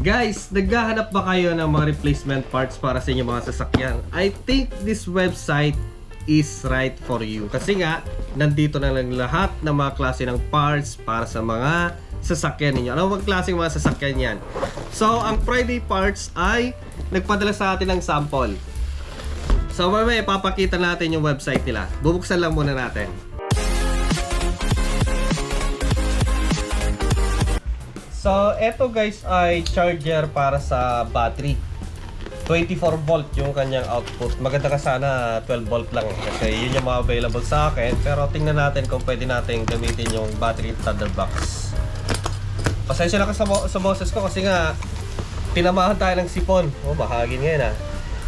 Guys, naghahanap ba kayo ng mga replacement parts para sa inyong mga sasakyan? I think this website is right for you. Kasi nga, nandito na lang lahat ng mga klase ng parts para sa mga sasakyan ninyo. Ano bang klase ng mga sasakyan yan? So, ang Friday Parts ay nagpadala sa atin ng sample. So, mamaya ipapakita natin yung website nila. Bubuksan lang muna natin. So, eto guys ay charger para sa battery. 24 volt yung kanyang output. Maganda ka sana 12 volt lang kasi yun yung mga available sa akin. Pero tingnan natin kung pwede natin gamitin yung battery thunder box. Pasensya na ka sa, bo- sa boses ko kasi nga tinamahan tayo ng sipon. Oh, bahagin ngayon ah.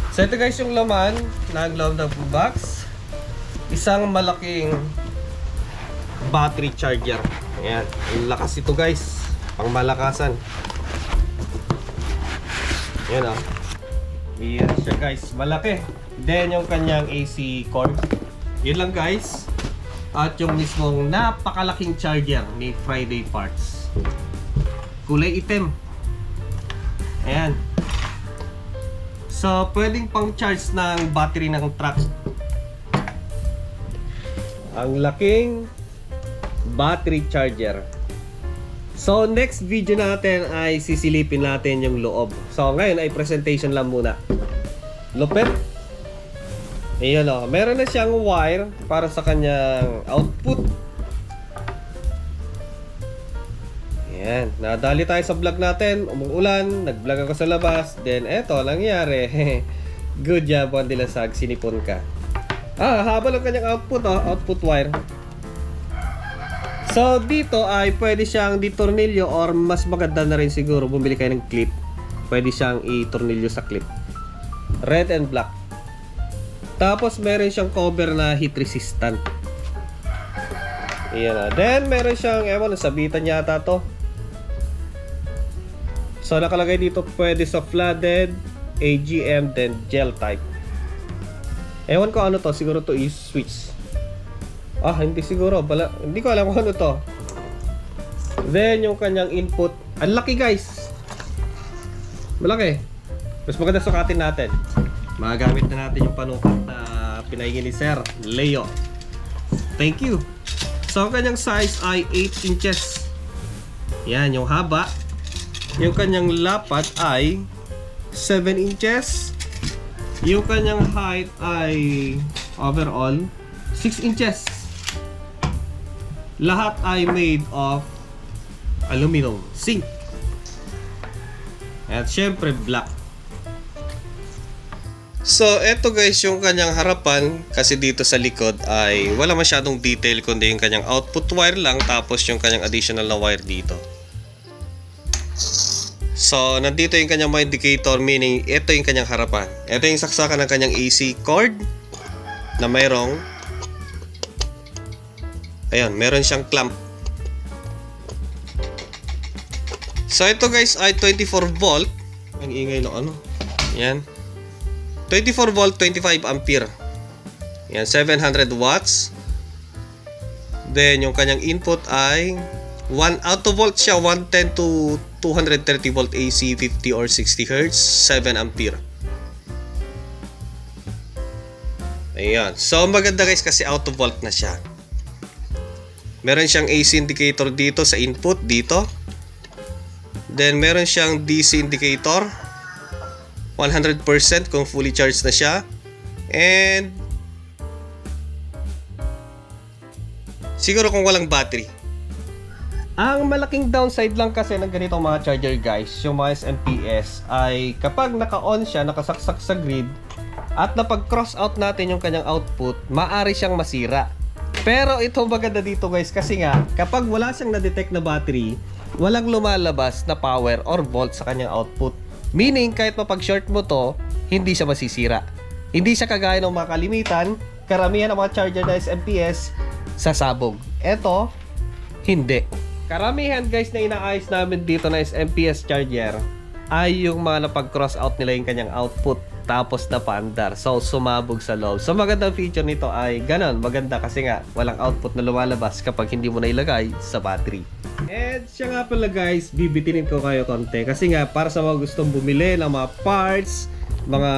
So ito guys yung laman ng loob ng box. Isang malaking battery charger. Ayan. Lakas ito guys. Pang malakasan. Ayan ah. Ayan siya guys. Malaki. Then yung kanyang AC cord. Yun lang guys. At yung mismong napakalaking charger ni Friday Parts. Kulay itim. Ayan. So, pwedeng pang charge ng battery ng truck. Ang laking battery charger. So, next video natin ay sisilipin natin yung loob. So, ngayon ay presentation lang muna. Lupit. Ayan o. Meron na siyang wire para sa kanyang output. Ayan. Nadali tayo sa vlog natin. Umuulan. Nag-vlog ako sa labas. Then, eto, nangyari. Good job, Wandilasag. Sinipon ka. Ah, haba ng kanyang output, oh. Output wire. So, dito ay pwede siyang ditornilyo or mas maganda na rin siguro bumili kayo ng clip. Pwede siyang itornilyo sa clip. Red and black. Tapos, meron siyang cover na heat resistant. Ayan na. Then, meron siyang, ewan, nasabitan yata to. So, nakalagay dito pwede sa flooded, AGM, then gel type. Ewan ko ano to, siguro to is switch. Ah, hindi siguro. Bala, hindi ko alam kung ano to. Then, yung kanyang input. Ang laki guys! Malaki. Mas maganda sukatin natin. Magagamit na natin yung panukat na pinahingi ni Sir Leo. Thank you. So, ang kanyang size ay 8 inches. Yan, yung haba. Yung kanyang lapat ay 7 inches. Yung kanyang height ay overall 6 inches. Lahat ay made of aluminum zinc. At syempre black. So, eto guys yung kanyang harapan kasi dito sa likod ay wala masyadong detail kundi yung kanyang output wire lang tapos yung kanyang additional na wire dito. So, nandito yung kanyang mga indicator meaning ito yung kanyang harapan. Ito yung saksakan ng kanyang AC cord na mayroong Ayun, meron siyang clamp. So, ito guys ay 24 volt. Ang ingay ng ano. Yan. 24 volt, 25 ampere. Yan, 700 watts. Then, yung kanyang input ay 1 auto volt siya, 110 to 230 volt AC, 50 or 60 Hz, 7 ampere. Ayan. So, maganda guys kasi auto volt na siya. Meron siyang AC indicator dito sa input, dito. Then, meron siyang DC indicator. 100% kung fully charged na siya. And, siguro kung walang battery. Ang malaking downside lang kasi ng ganitong mga charger guys, yung mga SMPS, ay kapag naka-on siya, nakasaksak sa grid, at napag-cross out natin yung kanyang output, maari siyang masira. Pero ito maganda dito guys kasi nga, kapag wala siyang na-detect na battery, walang lumalabas na power or volt sa kanyang output. Meaning, kahit mapag-short mo to, hindi siya masisira. Hindi siya kagaya ng mga kalimitan, karamihan ng mga charger na SMPS, sasabog. Ito, hindi. Karamihan guys na inaayos namin dito na SMPS charger ay yung mga napag-cross out nila yung kanyang output. Tapos na paandar. So, sumabog sa loob. So, magandang feature nito ay ganon. Maganda kasi nga, walang output na lumalabas kapag hindi mo na ilagay sa battery. And siya nga pala guys, bibitinin ko kayo konti. Kasi nga, para sa mga gustong bumili ng mga parts, mga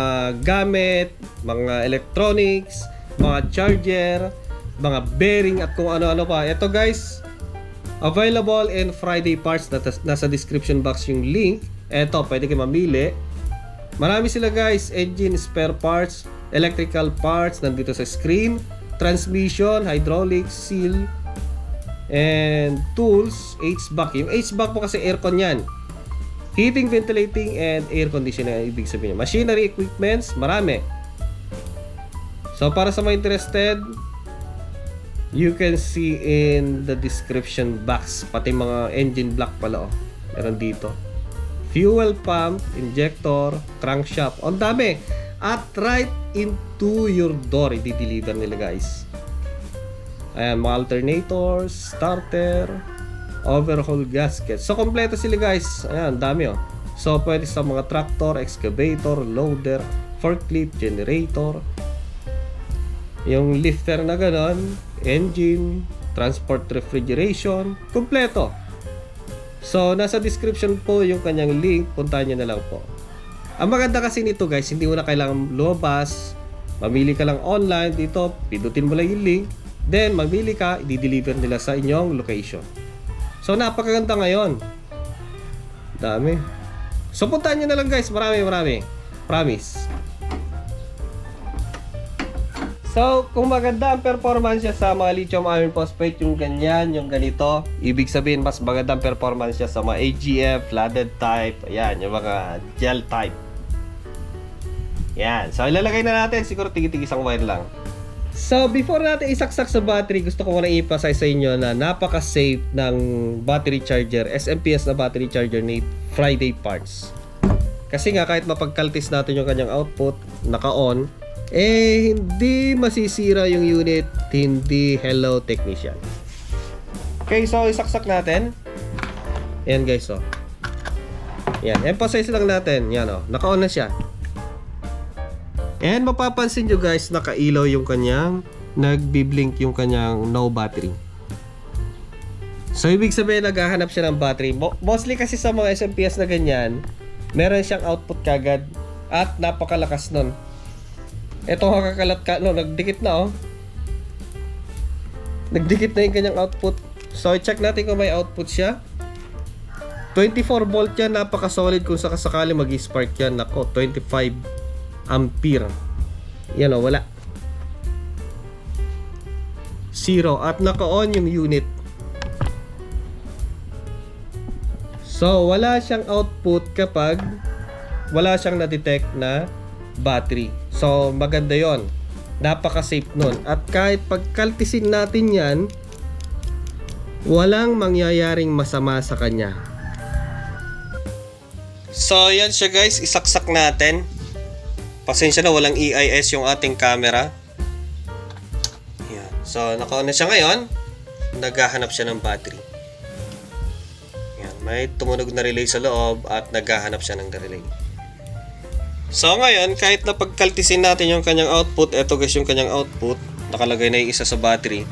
gamit, mga electronics, mga charger, mga bearing at kung ano-ano pa. Ito guys, available in Friday parts. Nasa description box yung link. Ito, pwede kayo mamili. Marami sila guys, engine spare parts, electrical parts nandito sa screen, transmission, hydraulics, seal, and tools, HVAC. Yung HVAC po kasi aircon yan. Heating, ventilating, and air conditioning ang ibig sabihin. Machinery equipments, marami. So para sa mga interested, you can see in the description box, pati mga engine block pala oh. Meron dito fuel pump, injector, crankshaft. Ang dami. At right into your door, i-deliver nila guys. Ayan, mga alternators, starter, overhaul gasket. So, kompleto sila guys. Ayan, dami oh. So, pwede sa mga tractor, excavator, loader, forklift, generator. Yung lifter na ganon, engine, transport refrigeration, kompleto. So, nasa description po yung kanyang link. Puntahan nyo na lang po. Ang maganda kasi nito guys, hindi mo na kailangan lumabas. Mamili ka lang online dito. Pindutin mo lang yung link. Then, mamili ka, i-deliver nila sa inyong location. So, napakaganda ngayon. Dami. So, puntahan nyo na lang guys. Marami, marami. Promise. So, kung maganda ang performance niya sa mga lithium iron phosphate, yung ganyan, yung ganito, ibig sabihin mas maganda ang performance niya sa mga AGF, flooded type, ayan, yung mga gel type. Yan. So, ilalagay na natin. Siguro tigit-tigit isang wire lang. So, before natin isaksak sa battery, gusto ko muna i-emphasize sa inyo na napaka-safe ng battery charger, SMPS na battery charger ni Friday Parts. Kasi nga, kahit mapagkaltis natin yung kanyang output, naka-on, eh hindi masisira yung unit, hindi hello technician. Okay, so isaksak natin. Ayan guys, oh. Yan, emphasize lang natin. Yan, oh. Naka-on na siya. And mapapansin nyo guys, nakailaw yung kanyang, nagbi-blink yung kanyang no battery. So, ibig sabihin, naghahanap siya ng battery. Mo- mostly kasi sa mga SMPS na ganyan, meron siyang output kagad at napakalakas nun. Ito kakakalat ka, no, nagdikit na oh. Nagdikit na yung kanyang output. So, i-check natin kung may output siya. 24 volt yan, napaka-solid kung sakasakali mag-spark yan. Nako, 25 ampere. Yan o, wala. Zero. At naka-on yung unit. So, wala siyang output kapag wala siyang na-detect na battery. So, maganda yon. Napaka-safe nun. At kahit pagkaltisin natin yan, walang mangyayaring masama sa kanya. So, yan siya guys. Isaksak natin. Pasensya na, walang EIS yung ating camera. Yan. So, naka-on na siya ngayon. Naghahanap siya ng battery. Yan. May tumunog na relay sa loob at naghahanap siya ng relay. So ngayon, kahit na pagkaltisin natin yung kanyang output, eto guys yung kanyang output, nakalagay na yung isa sa battery.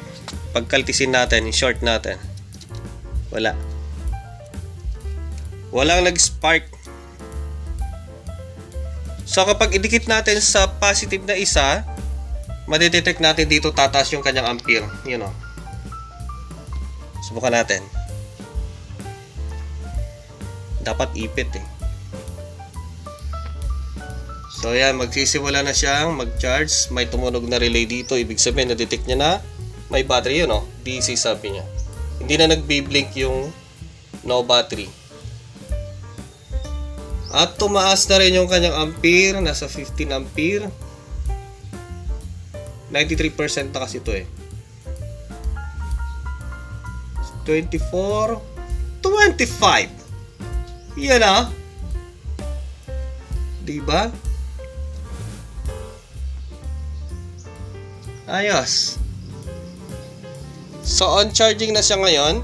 Pagkaltisin natin, short natin. Wala. Walang nag-spark. So kapag idikit natin sa positive na isa, madetect natin dito tataas yung kanyang ampere. Yun o. Subukan natin. Dapat ipit eh. So yan, magsisimula na siyang mag-charge. May tumunog na relay dito. Ibig sabihin, na-detect niya na may battery yun, oh. DC sabi niya. Hindi na nagbi-blink yung no battery. At tumaas na rin yung kanyang ampere. Nasa 15 ampere. 93% na kasi ito eh. 24 25 Yan ah. Diba? Ayos. So, on charging na siya ngayon.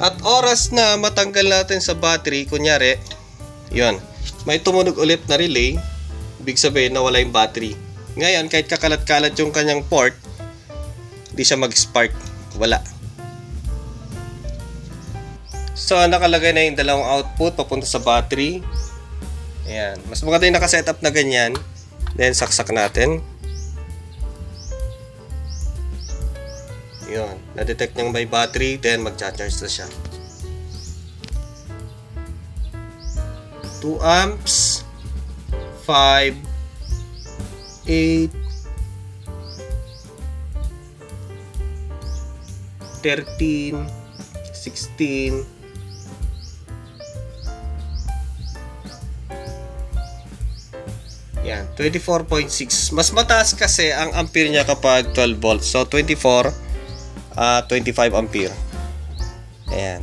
At oras na matanggal natin sa battery, kunyari, yon may tumunog ulit na relay, ibig sabihin nawala yung battery. Ngayon, kahit kakalat-kalat yung kanyang port, di siya mag-spark. Wala. So, nakalagay na yung dalawang output papunta sa battery. Ayan. Mas maganda yung nakasetup na ganyan. Then, saksak natin. Yun. Na-detect niyang may battery, then mag-charge na siya. 2 amps, 5, 8, 13, 16, Yan, 24.6. Mas mataas kasi ang ampere niya kapag 12 volts. So, 24, ah 25 ampere. Ayan.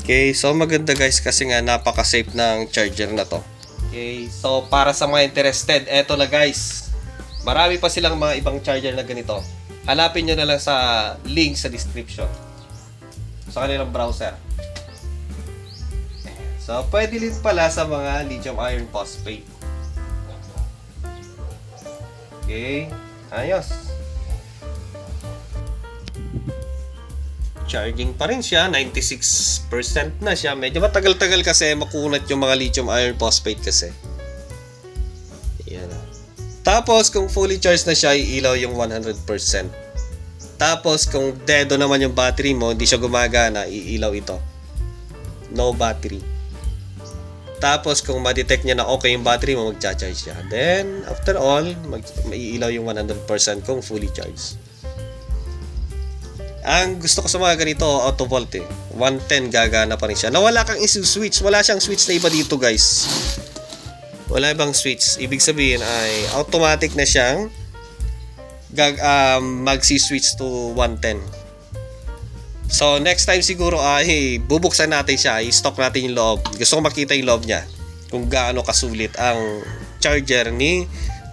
Okay, so maganda guys kasi nga napaka-safe ng charger na to. Okay, so para sa mga interested, eto na guys. Marami pa silang mga ibang charger na ganito. Hanapin nyo na lang sa link sa description. Sa kanilang browser. So, pwede din pala sa mga lithium iron phosphate. Okay, ayos. Charging pa rin siya, 96% na siya. Medyo matagal-tagal kasi makunat yung mga lithium iron phosphate kasi. Yan. Tapos, kung fully charged na siya, iilaw yung 100%. Tapos, kung dedo naman yung battery mo, hindi siya gumagana, iilaw ito. No battery. Tapos, kung ma-detect niya na okay yung battery mo, mag-charge siya. Then, after all, mag maiilaw yung 100% kung fully charged. Ang gusto ko sa mga ganito, auto volt eh. 110 gagana pa rin siya. Nawala kang isu-switch. Wala siyang switch na iba dito guys. Wala ibang switch. Ibig sabihin ay automatic na siyang gag um, magsi-switch to 110. So, next time siguro ay bubuksan natin siya, i-stock natin yung loob. Gusto ko makita yung loob niya. Kung gaano kasulit ang charger ni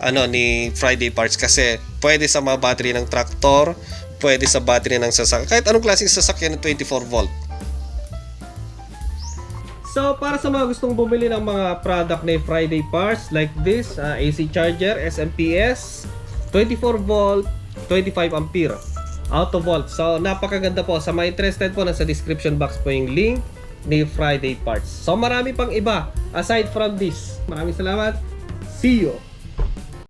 ano ni Friday Parts kasi pwede sa mga battery ng traktor, pwede sa battery ng sasakyan. Kahit anong klaseng sasakyan ng 24 volt. So, para sa mga gustong bumili ng mga product ni Friday Parts like this, uh, AC charger, SMPS, 24 volt, 25 ampere. Auto volt. So, napakaganda po. Sa mga interested po, nasa description box po yung link ni Friday Parts. So, marami pang iba aside from this. Maraming salamat. See you!